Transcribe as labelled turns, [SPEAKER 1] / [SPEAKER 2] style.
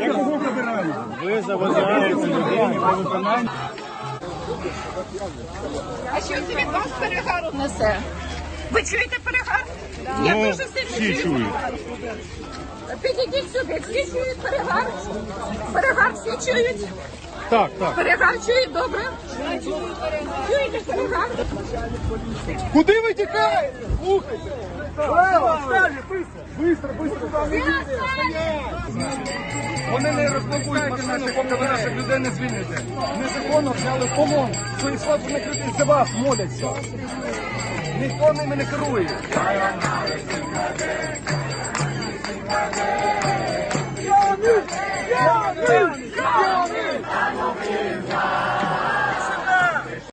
[SPEAKER 1] Я? Ви заважаєте людині при виконанні.
[SPEAKER 2] А що це від вас перегару несе? Ви чуєте перегар? Я
[SPEAKER 1] Ну,
[SPEAKER 2] дуже сильно
[SPEAKER 1] всі
[SPEAKER 2] чую
[SPEAKER 1] чують.
[SPEAKER 2] Підійдіть сюди, всі чують перегар. Перегар всі чують.
[SPEAKER 1] Так, так.
[SPEAKER 2] Перегар чують добре. Чуєте перегар?
[SPEAKER 1] Куди ви тікаєте? Слухайте. Лева, быстро, быстро, быстро. Вони не розблокують машину, поки ви наших людей не звільните. Незаконно взяли в полон. Свої собственних людей за вас моляться. Ніхто ними не керує. П'яний! П'яний! П'яний!